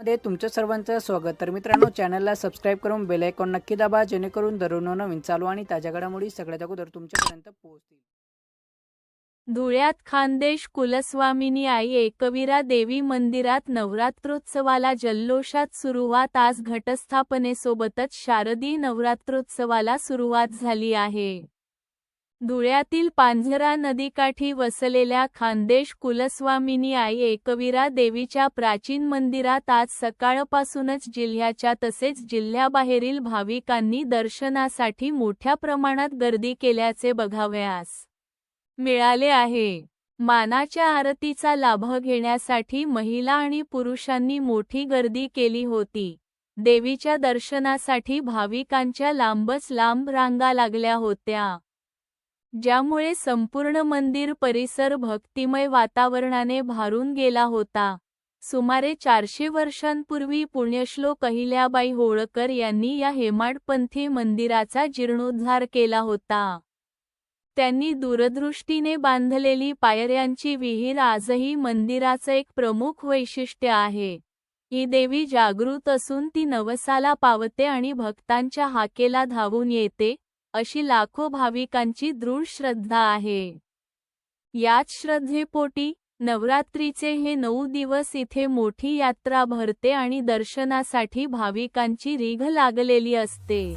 मध्ये तुमचं सर्वांचं स्वागत. तर मित्रांनो चॅनलला सबस्क्राईब करून बेल आयकॉन नक्की दाबा जेणेकरून दररोज नवीन चालू आणि ताज्या घडामोडी सगळ्यात अगोदर तुमच्यापर्यंत पोहोचतील. धुळ्यात खानदेश कुलस्वामिनी आई एकवीरा देवी मंदिरात नवरात्रोत्सवाला जल्लोषात सुरुवात. आज घटस्थापनेसोबतच शारदीय नवरात्रोत्सवाला सुरुवात झाली आहे. धुळ्यातील पांझरा नदीकाठी वसलेल्या खानदेश कुलस्वामिनी आई एकवीरा देवीच्या प्राचीन मंदिरात आज सकाळपासूनच जिल्ह्याच्या तसेच जिल्ह्याबाहेरील भाविकांनी दर्शनासाठी मोठ्या प्रमाणात गर्दी केल्याचे बघावयास मिळाले आहे. मानाच्या आरतीचा लाभ घेण्यासाठी महिला आणि पुरुषांनी मोठी गर्दी केली होती. देवीच्या दर्शनासाठी भाविकांच्या लांबच लांब रांगा लागल्या होत्या. ज्यामुळे संपूर्ण मंदिर परिसर भक्तिमय वातावरणाने भारून गेला होता. सुमारे चारशे वर्षांपूर्वी पुण्यश्लोक अहिल्याबाई होळकर यांनी या हेमाडपंथी मंदिराचा जीर्णोद्धार केला होता. त्यांनी दूरदृष्टीने बांधलेली पायऱ्यांची विहीर आजही मंदिराचं एक प्रमुख वैशिष्ट्य आहे. ही देवी जागृत असून ती नवसाला पावते आणि भक्तांच्या हाकेला धावून येते अशी लाखो भाविकांची दृढ श्रद्धा आहे. याच श्रद्धेपोटी नवरात्रीचे हे नऊ दिवस इथे मोठी यात्रा भरते आणि दर्शनासाठी भाविकांची रीघ लागलेली असते.